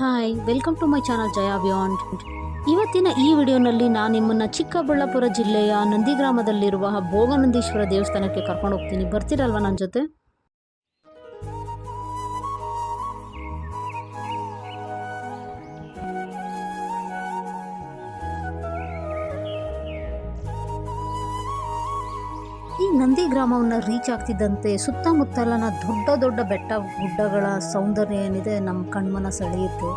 Hi welcome to my channel Jaya beyond ಇವತ್ತಿನ ಈ ವಿಡಿಯೋನಲ್ಲಿ ನಾನು ನಿಮ್ಮನ್ನು ಚಿಕ್ಕಬಳ್ಳಾಪುರ ಜಿಲ್ಲೆಯ ನಂದಿಗ್ರಾಮದಲ್ಲಿರುವ ಭೋಗನಂದೀಶ್ವರ ದೇವಸ್ಥಾನಕ್ಕೆ ಕರ್ಕೊಂಡು ಹೋಗ್ತೀನಿ ಬರ್ತೀರಲ್ವ ನನ್ನ ಜೊತೆ? ನಂದಿ ಗ್ರಾಮವನ್ನು ರೀಚ್ ಆಗ್ತಿದ್ದಂತೆ ಸುತ್ತಮುತ್ತಲಿನ ದೊಡ್ಡ ದೊಡ್ಡ ಬೆಟ್ಟ ಗುಡ್ಡಗಳ ಸೌಂದರ್ಯ ಏನಿದೆ ನಮ್ಮ ಕಣ್ಮನ ಸೆಳೆಯುತ್ತೆ.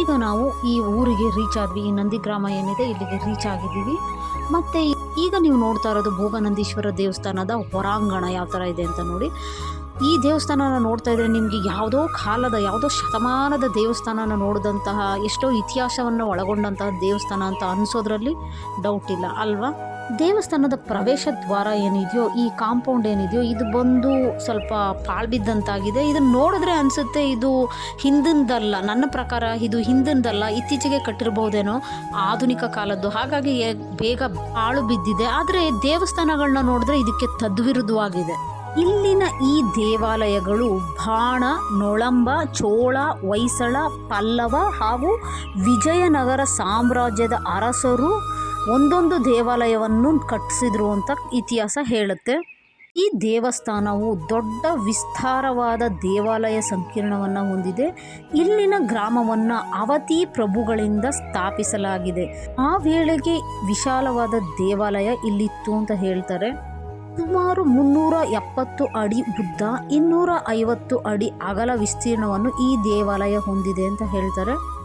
ಈಗ ನಾವು ಈ ಊರಿಗೆ ರೀಚ್ ಆದ್ವಿ, ಈ ನಂದಿ ಗ್ರಾಮ ಏನಿದೆ ಇಲ್ಲಿಗೆ ರೀಚ್ ಆಗಿದ್ದೀವಿ. ಮತ್ತು ಈಗ ನೀವು ನೋಡ್ತಾ ಇರೋದು ಭೋಗನಂದೀಶ್ವರ ದೇವಸ್ಥಾನದ ಹೊರಾಂಗಣ ಯಾವ ಥರ ಇದೆ ಅಂತ ನೋಡಿ. ಈ ದೇವಸ್ಥಾನನ ನೋಡ್ತಾ ಇದ್ರೆ ನಿಮಗೆ ಯಾವುದೋ ಕಾಲದ, ಯಾವುದೋ ಶತಮಾನದ ದೇವಸ್ಥಾನನ ನೋಡಿದಂತಹ ಎಷ್ಟೋ ಇತಿಹಾಸವನ್ನು ಒಳಗೊಂಡಂತಹ ದೇವಸ್ಥಾನ ಅಂತ ಅನಿಸೋದ್ರಲ್ಲಿ ಡೌಟ್ ಇಲ್ಲ, ಅಲ್ವಾ? ದೇವಸ್ಥಾನದ ಪ್ರವೇಶ ದ್ವಾರ ಏನಿದೆಯೋ, ಈ ಕಾಂಪೌಂಡ್ ಏನಿದೆಯೋ, ಇದು ಬಂದು ಸ್ವಲ್ಪ ಪಾಳ್ಬಿದ್ದಂತಾಗಿದೆ ಇದನ್ನು ನೋಡಿದ್ರೆ ಅನಿಸುತ್ತೆ ಇದು ಹಿಂದಿಂದಲ್ಲ. ನನ್ನ ಪ್ರಕಾರ ಇದು ಹಿಂದಿಂದಲ್ಲ, ಇತ್ತೀಚೆಗೆ ಕಟ್ಟಿರ್ಬೋದೇನೋ ಆಧುನಿಕ ಕಾಲದ್ದು. ಹಾಗಾಗಿ ಬೇಗ ಪಾಳು ಬಿದ್ದಿದೆ. ಆದರೆ ದೇವಸ್ಥಾನಗಳನ್ನ ನೋಡಿದ್ರೆ ಇದಕ್ಕೆ ತದ್ವಿರುದ್ಧವಾಗಿದೆ. ಇಲ್ಲಿನ ಈ ದೇವಾಲಯಗಳು ಬಾಣ, ನೊಳಂಬ, ಚೋಳ, ಹೊಯ್ಸಳ, ಪಲ್ಲವ ಹಾಗೂ ವಿಜಯನಗರ ಸಾಮ್ರಾಜ್ಯದ ಅರಸರು ಒಂದೊಂದು ದೇವಾಲಯವನ್ನು ಕಟ್ಟಿಸಿದ್ರು ಅಂತ ಇತಿಹಾಸ ಹೇಳುತ್ತೆ. ಈ ದೇವಸ್ಥಾನವು ದೊಡ್ಡ ವಿಸ್ತಾರವಾದ ದೇವಾಲಯ ಸಂಕೀರ್ಣವನ್ನು ಹೊಂದಿದೆ. ಇಲ್ಲಿನ ಗ್ರಾಮವನ್ನು ಅವತಿ ಪ್ರಭುಗಳಿಂದ ಸ್ಥಾಪಿಸಲಾಗಿದೆ. ಆ ವೇಳೆಗೆ ವಿಶಾಲವಾದ ದೇವಾಲಯ ಇಲ್ಲಿತ್ತು ಅಂತ ಹೇಳ್ತಾರೆ. ಸುಮಾರು ಮುನ್ನೂರ ಎಪ್ಪತ್ತು ಅಡಿ ಉದ್ದ, ಇನ್ನೂರ ಐವತ್ತು ಅಡಿ ಅಗಲ ವಿಸ್ತೀರ್ಣವನ್ನು ಈ ದೇವಾಲಯ ಹೊಂದಿದೆ ಅಂತ ಹೇಳ್ತಾರೆ.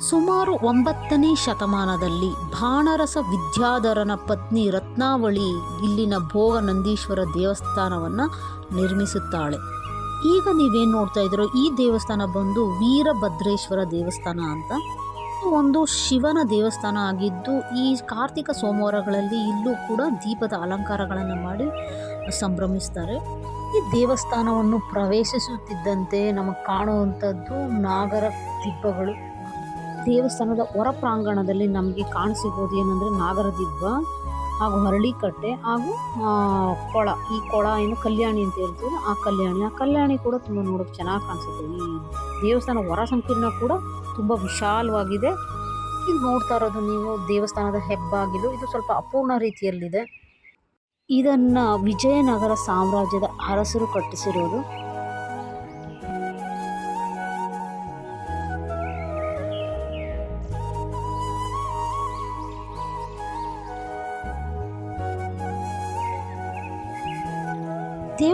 ಸುಮಾರು ಒಂಬತ್ತನೇ ಶತಮಾನದಲ್ಲಿ ಭಾಣರಸ ವಿದ್ಯಾಧರನ ಪತ್ನಿ ರತ್ನಾವಳಿ ಇಲ್ಲಿನ ಭೋಗ ನಂದೀಶ್ವರ ದೇವಸ್ಥಾನವನ್ನು ನಿರ್ಮಿಸುತ್ತಾಳೆ. ಈಗ ನೀವೇನು ನೋಡ್ತಾ ಇದ್ದೀರೋ ಈ ದೇವಸ್ಥಾನ ಬಂದು ವೀರಭದ್ರೇಶ್ವರ ದೇವಸ್ಥಾನ ಅಂತ. ಒಂದು ಶಿವನ ದೇವಸ್ಥಾನ ಆಗಿದ್ದು ಈ ಕಾರ್ತಿಕ ಸೋಮವಾರಗಳಲ್ಲಿ ಇಲ್ಲೂ ಕೂಡ ದೀಪದ ಅಲಂಕಾರಗಳನ್ನು ಮಾಡಿ ಸಂಭ್ರಮಿಸ್ತಾರೆ. ಈ ದೇವಸ್ಥಾನವನ್ನು ಪ್ರವೇಶಿಸುತ್ತಿದ್ದಂತೆ ನಮಗೆ ಕಾಣುವಂಥದ್ದು ನಾಗರ ದಿಬ್ಬಗಳು. ದೇವಸ್ಥಾನದ ಹೊರ ಪ್ರಾಂಗಣದಲ್ಲಿ ನಮಗೆ ಕಾಣಸಿಗೋದು ಏನಂದರೆ ನಾಗರ ದಿಬ್ಬ ಹಾಗೂ ಹರಳಿಕಟ್ಟೆ, ಹಾಗೂ ಕೊಳ. ಈ ಕೊಳ ಏನು ಕಲ್ಯಾಣಿ ಅಂತ ಹೇಳ್ತೀವಿ ಆ ಕಲ್ಯಾಣಿ. ಆ ಕಲ್ಯಾಣಿ ಕೂಡ ತುಂಬ ನೋಡೋಕೆ ಚೆನ್ನಾಗಿ ಕಾಣಿಸುತ್ತೆ. ಈ ದೇವಸ್ಥಾನ ಹೊರ ಸಂಕೀರ್ಣ ಕೂಡ ತುಂಬ ವಿಶಾಲವಾಗಿದೆ. ಈಗ ನೋಡ್ತಾ ಇರೋದು ನೀವು, ದೇವಸ್ಥಾನದ ಹೆಬ್ಬಾಗಿಲು. ಇದು ಸ್ವಲ್ಪ ಅಪೂರ್ಣ ರೀತಿಯಲ್ಲಿದೆ. ಇದನ್ನು ವಿಜಯನಗರ ಸಾಮ್ರಾಜ್ಯದ ಅರಸರು ಕಟ್ಟಿಸಿರೋದು.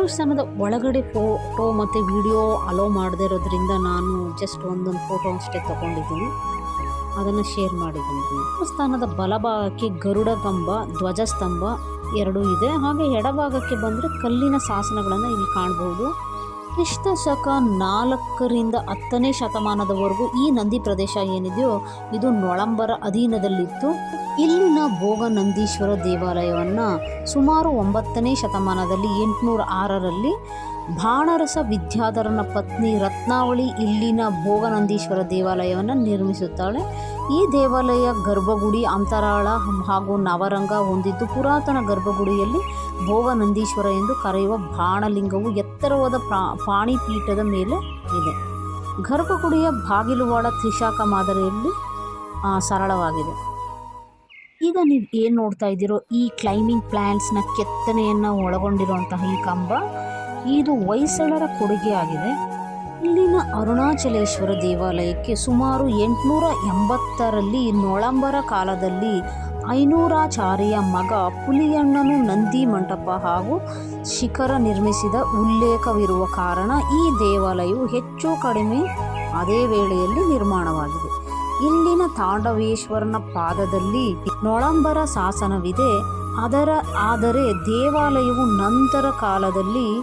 ದೇವಸ್ಥಾನದ ಒಳಗಡೆ ಫೋಟೋ ಮತ್ತು ವಿಡಿಯೋ ಅಲೋ ಮಾಡದೇ ಇರೋದ್ರಿಂದ ನಾನು ಜಸ್ಟ್ ಒಂದೊಂದು ಫೋಟೋ ಅಷ್ಟೇ ತಗೊಂಡಿದ್ದೀನಿ. ಅದನ್ನು ಶೇರ್ ಮಾಡಿದ್ದೀನಿ. ದೇವಸ್ಥಾನದ ಬಲಭಾಗಕ್ಕೆ ಗರುಡ ಕಂಬ ಧ್ವಜಸ್ತಂಭ ಎರಡೂ ಇದೆ. ಹಾಗೆ ಎಡಭಾಗಕ್ಕೆ ಬಂದರೆ ಕಲ್ಲಿನ ಶಾಸನಗಳನ್ನು ಇಲ್ಲಿ ಕಾಣ್ಬೋದು. ಕ್ರಿಸ್ತ ಶಕ ನಾಲ್ಕರಿಂದ ಹತ್ತನೇ ಶತಮಾನದವರೆಗೂ ಈ ನಂದಿ ಪ್ರದೇಶ ಏನಿದೆಯೋ, ಇದು ನೊಳಂಬರ ಅಧೀನದಲ್ಲಿತ್ತು. ಇಲ್ಲಿನ ಭೋಗ ನಂದೀಶ್ವರ ದೇವಾಲಯವನ್ನು ಸುಮಾರು ಒಂಬತ್ತನೇ ಶತಮಾನದಲ್ಲಿ ಎಂಟುನೂರ ಆರರಲ್ಲಿ ಬಾಣರಸ ವಿದ್ಯಾಧರನ ಪತ್ನಿ ರತ್ನಾವಳಿ ಇಲ್ಲಿನ ಭೋಗನಂದೀಶ್ವರ ದೇವಾಲಯವನ್ನು ನಿರ್ಮಿಸುತ್ತಾಳೆ. ಈ ದೇವಾಲಯ ಗರ್ಭಗುಡಿ, ಅಂತರಾಳ ಹಾಗೂ ನವರಂಗ ಹೊಂದಿದ್ದು ಪುರಾತನ ಗರ್ಭಗುಡಿಯಲ್ಲಿ ಭೋಗನಂದೀಶ್ವರ ಎಂದು ಕರೆಯುವ ಬಾಣಲಿಂಗವು ಎತ್ತರವಾದ ಪಾಣಿಪೀಠದ ಮೇಲೆ ಇದೆ. ಗರ್ಭಗುಡಿಯ ಬಾಗಿಲುವಾಡ ತ್ರಿಶಾಖ ಮಾದರಿಯಲ್ಲಿ ಸರಳವಾಗಿದೆ. ಈಗ ನೀವು ಏನು ನೋಡ್ತಾ ಇದ್ದೀರೋ ಈ ಕ್ಲೈಂಬಿಂಗ್ ಪ್ಲ್ಯಾನ್ಸ್ನ ಕೆತ್ತನೆಯನ್ನು ಒಳಗೊಂಡಿರುವಂತಹ ಈ ಕಂಬ, ಇದು ಹೊಯ್ಸಳರ ಕೊಡುಗೆಯಾಗಿದೆ. ಇಲ್ಲಿನ ಅರುಣಾಚಲೇಶ್ವರ ದೇವಾಲಯಕ್ಕೆ ಸುಮಾರು ಎಂಟುನೂರ ಎಂಬತ್ತರಲ್ಲಿ ನೊಳಂಬರ ಕಾಲದಲ್ಲಿ ಐನೂರಾಚಾರ್ಯ ಮಗ ಪುಲಿಯಣ್ಣನು ನಂದಿ ಮಂಟಪ ಹಾಗೂ ಶಿಖರ ನಿರ್ಮಿಸಿದ ಉಲ್ಲೇಖವಿರುವ ಕಾರಣ ಈ ದೇವಾಲಯವು ಹೆಚ್ಚು ಕಡಿಮೆ ಅದೇ ವೇಳೆಯಲ್ಲಿ ನಿರ್ಮಾಣವಾಗಿದೆ. ಇಲ್ಲಿನ ತಾಂಡವೇಶ್ವರನ ಪಾದದಲ್ಲಿ ನೊಳಂಬರ ಶಾಸನವಿದೆ. ಅದರ, ಆದರೆ ದೇವಾಲಯವು ನಂತರ ಕಾಲದಲ್ಲಿ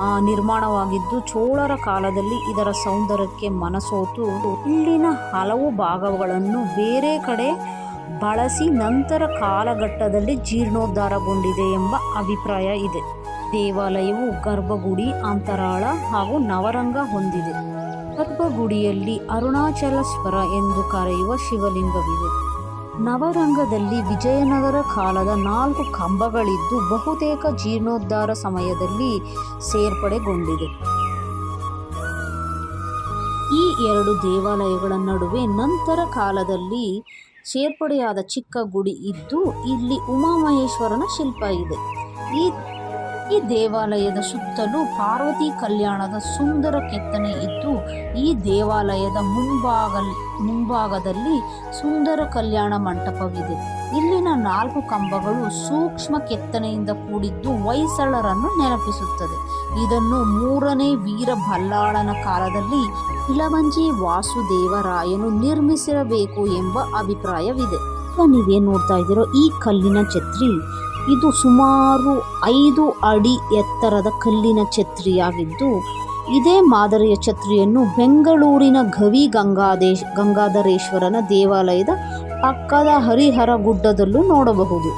ನಿರ್ಮಾಣವಾಗಿದ್ದು ಚೋಳರ ಕಾಲದಲ್ಲಿ ಇದರ ಸೌಂದರ್ಯಕ್ಕೆ ಮನಸೋತು. ಇಲ್ಲಿನ ಹಲವು ಭಾಗಗಳನ್ನು ಬೇರೆ ಕಡೆ ಬಳಸಿ ನಂತರ ಕಾಲಘಟ್ಟದಲ್ಲಿ ಜೀರ್ಣೋದ್ಧಾರಗೊಂಡಿದೆ ಎಂಬ ಅಭಿಪ್ರಾಯ ಇದೆ. ದೇವಾಲಯವು ಗರ್ಭಗುಡಿ, ಅಂತರಾಳ ಹಾಗೂ ನವರಂಗ ಹೊಂದಿದೆ. ಗರ್ಭಗುಡಿಯಲ್ಲಿ ಅರುಣಾಚಲೇಶ್ವರ ಎಂದು ಕರೆಯುವ ಶಿವಲಿಂಗವಿದೆ. ನವರಂಗದಲ್ಲಿ ವಿಜಯನಗರ ಕಾಲದ ನಾಲ್ಕು ಕಂಬಗಳಿದ್ದು ಬಹುತೇಕ ಜೀರ್ಣೋದ್ಧಾರ ಸಮಯದಲ್ಲಿ ಸೇರ್ಪಡೆಗೊಂಡಿದೆ. ಈ ಎರಡು ದೇವಾಲಯಗಳ ನಡುವೆ ನಂತರ ಕಾಲದಲ್ಲಿ ಸೇರ್ಪಡೆಯಾದ ಚಿಕ್ಕ ಗುಡಿ ಇದ್ದು ಇಲ್ಲಿ ಉಮಾಮಹೇಶ್ವರನ ಶಿಲ್ಪ ಇದೆ. ಈ ಈ ದೇವಾಲಯದ ಸುತ್ತಲೂ ಪಾರ್ವತಿ ಕಲ್ಯಾಣದ ಸುಂದರ ಕೆತ್ತನೆ ಇದ್ದು, ಈ ದೇವಾಲಯದ ಮುಂಭಾಗ ಮುಂಭಾಗದಲ್ಲಿ ಸುಂದರ ಕಲ್ಯಾಣ ಮಂಟಪವಿದೆ. ಇಲ್ಲಿನ ನಾಲ್ಕು ಕಂಬಗಳು ಸೂಕ್ಷ್ಮ ಕೆತ್ತನೆಯಿಂದ ಕೂಡಿದ್ದು ಹೊಯ್ಸಳರನ್ನು ನೆನಪಿಸುತ್ತದೆ. ಇದನ್ನು ಮೂರನೇ ವೀರ ಬಲ್ಲಾಳನ ಕಾಲದಲ್ಲಿ ಇಳವಂಜಿ ವಾಸುದೇವರಾಯನು ನಿರ್ಮಿಸಿರಬೇಕು ಎಂಬ ಅಭಿಪ್ರಾಯವಿದೆ. ನೀವು ನೋಡ್ತಾ ಇದ್ದೀರೋ? ಈ ಕಲ್ಲಿನ ಛತ್ರಿ ಇದು ಸುಮಾರು ಐದು ಅಡಿ ಎತ್ತರದ ಕಲ್ಲಿನ ಛತ್ರಿಯಾಗಿದ್ದು, ಇದೇ ಮಾದರಿಯ ಛತ್ರಿಯನ್ನು ಬೆಂಗಳೂರಿನ ಗವಿ ಗಂಗಾದೇಶ್, ಗಂಗಾಧರೇಶ್ವರನ ದೇವಾಲಯದ ಪಕ್ಕದ ಹರಿಹರ ಗುಡ್ಡದಲ್ಲೂ ನೋಡಬಹುದು.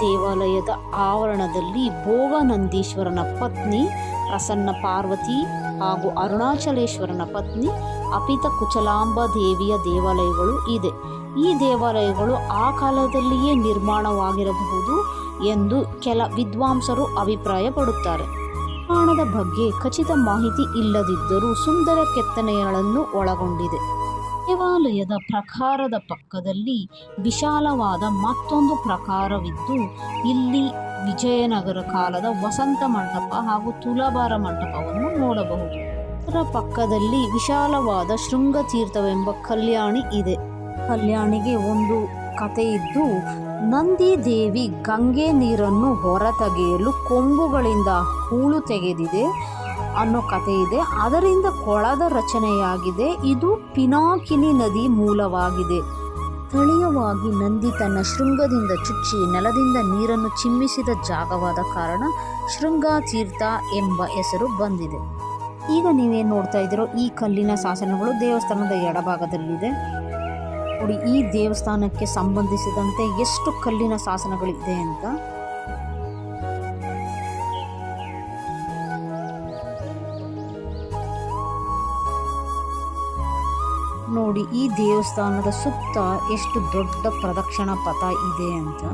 ದೇವಾಲಯದ ಆವರಣದಲ್ಲಿ ಭೋಗನಂದೀಶ್ವರನ ಪತ್ನಿ, ಪ್ರಸನ್ನ ಪಾರ್ವತಿ ಹಾಗೂ ಅರುಣಾಚಲೇಶ್ವರನ ಪತ್ನಿ, ಅಪಿತ ಕುಚಲಾಂಬ ದೇವಿಯ ದೇವಾಲಯಗಳು ಇದೆ. ಈ ದೇವಾಲಯಗಳು ಆ ಕಾಲದಲ್ಲಿಯೇ ನಿರ್ಮಾಣವಾಗಿರಬಹುದು. ಎಂದು ಕೆಲ ವಿದ್ವಾಂಸರು ಅಭಿಪ್ರಾಯಪಡುತ್ತಾರೆ. ಪುರಾಣದ ಬಗ್ಗೆ ಖಚಿತ ಮಾಹಿತಿ ಇಲ್ಲದಿದ್ದರೂ ಸುಂದರ ಕೆತ್ತನೆಗಳನ್ನು ಒಳಗೊಂಡಿದೆ. ದೇವಾಲಯದ ಪ್ರಕಾರದ ಪಕ್ಕದಲ್ಲಿ ವಿಶಾಲವಾದ ಮತ್ತೊಂದು ಪ್ರಕಾರವಿದ್ದು, ಇಲ್ಲಿ ವಿಜಯನಗರ ಕಾಲದ ವಸಂತ ಮಂಟಪ ಹಾಗೂ ತುಲಾಭಾರ ಮಂಟಪವನ್ನು ನೋಡಬಹುದು. ಅದರ ಪಕ್ಕದಲ್ಲಿ ವಿಶಾಲವಾದ ಶೃಂಗತೀರ್ಥವೆಂಬ ಕಲ್ಯಾಣಿ ಇದೆ. ಕಲ್ಯಾಣಿಗೆ ಒಂದು ಕತೆ ಇದ್ದು ನಂದಿ ದೇವಿ ಗಂಗೆ ನೀರನ್ನು ಹೊರತೆಗೆಯಲು ಕೊಂಬುಗಳಿಂದ ಹೂಳು ತೆಗೆದಿದೆ ಅನ್ನೋ ಕತೆ ಇದೆ ಅದರಿಂದ ಕೊಳದ ರಚನೆಯಾಗಿದೆ. ಇದು ಪಿನಾಕಿನಿ ನದಿ ಮೂಲವಾಗಿದೆ. ಸ್ಥಳೀಯವಾಗಿ ನಂದಿ ತನ್ನ ಶೃಂಗದಿಂದ ಚುಚ್ಚಿ ನೆಲದಿಂದ ನೀರನ್ನು ಚಿಮ್ಮಿಸಿದ ಜಾಗವಾದ ಕಾರಣ ಶೃಂಗಾತೀರ್ಥ ಎಂಬ ಹೆಸರು ಬಂದಿದೆ. ಈಗ ನೀವೇನು ನೋಡ್ತಾ ಇದ್ದೀರೋ ಈ ಕಲ್ಲಿನ ಶಾಸನಗಳು ದೇವಸ್ಥಾನದ ಎಡಭಾಗದಲ್ಲಿದೆ. ನೋಡಿ ಈ ದೇವಸ್ಥಾನಕ್ಕೆ ಸಂಬಂಧಿಸಿದಂತೆ ಎಷ್ಟು ಕಲ್ಲಿನ ಶಾಸನಗಳಿದೆ ಅಂತ. ನೋಡಿ ಈ ದೇವಸ್ಥಾನದ ಸುತ್ತ ಎಷ್ಟು ದೊಡ್ಡ ಪ್ರದಕ್ಷಿಣಾ ಪಥ ಇದೆ ಅಂತ.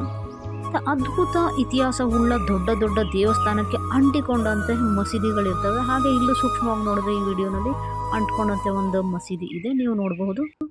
ಅದ್ಭುತ ಇತಿಹಾಸವುಳ್ಳ ದೊಡ್ಡ ದೊಡ್ಡ ದೇವಸ್ಥಾನಕ್ಕೆ ಅಂಟಿಕೊಂಡಂತೆ ಮಸೀದಿಗಳಿರ್ತವೆ. ಹಾಗೆ ಇಲ್ಲೂ ಸೂಕ್ಷ್ಮವಾಗಿ ನೋಡಿದ್ರೆ ಈ ವಿಡಿಯೋನಲ್ಲಿ ಅಂಟ್ಕೊಂಡಂತೆ ಒಂದು ಮಸೀದಿ ಇದೆ. ನೀವು ನೋಡಬಹುದು.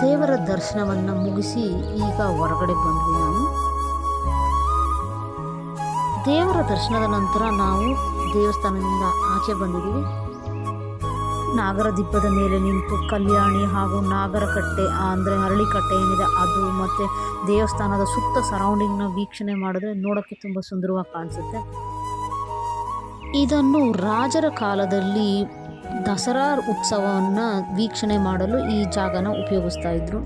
ದೇವರ ದರ್ಶನವನ್ನು ಮುಗಿಸಿ ಈಗ ಹೊರಗಡೆ ಬಂದ್ವಿ ನಾವು ದೇವರ ದರ್ಶನದ ನಂತರ ನಾವು ದೇವಸ್ಥಾನದಿಂದ ಆಚೆ ಬಂದಿದ್ದೀವಿ. ನಾಗರ ದಿಬ್ಬದ ಮೇಲೆ ನಿಂತು ಕಲ್ಯಾಣಿ ಹಾಗೂ ನಾಗರಕಟ್ಟೆ ಅಂದರೆ ಹರಳಿಕಟ್ಟೆ ಏನಿದೆ ಅದು ಮತ್ತು ದೇವಸ್ಥಾನದ ಸುತ್ತ ಸರೌಂಡಿಂಗ್ನ ವೀಕ್ಷಣೆ ಮಾಡಿದ್ರೆ ನೋಡೋಕ್ಕೆ ತುಂಬ ಸುಂದರವಾಗಿ ಕಾಣಿಸುತ್ತೆ. ಇದನ್ನು ರಾಜರ ಕಾಲದಲ್ಲಿ ದಸರಾ ಉತ್ಸವವನ್ನು ವೀಕ್ಷಣೆ ಮಾಡಲು ಈ ಜಾಗನ ಉಪಯೋಗಿಸ್ತಾ ಇದ್ರು.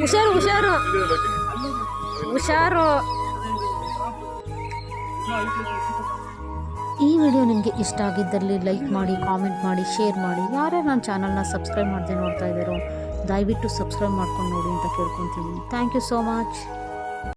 ಹುಷಾರು ಹುಷಾರು. ಹುಷಾರು. ಈ ವಿಡಿಯೋ ನಿಮಗೆ ಇಷ್ಟ ಆಗಿದ್ದಲ್ಲಿ ಲೈಕ್ ಮಾಡಿ, ಕಾಮೆಂಟ್ ಮಾಡಿ, ಶೇರ್ ಮಾಡಿ. ಯಾರ್ಯಾರು ನನ್ನ ಚಾನಲ್ನ ಸಬ್ಸ್ಕ್ರೈಬ್ ಮಾಡದೆ ನೋಡ್ತಾ ಇದ್ದಾರೋ, ದಯವಿಟ್ಟು ಸಬ್ಸ್ಕ್ರೈಬ್ ಮಾಡ್ಕೊಂಡು ನೋಡಿ ಅಂತ ಕೇಳ್ಕೊತೀನಿ. Thank you so much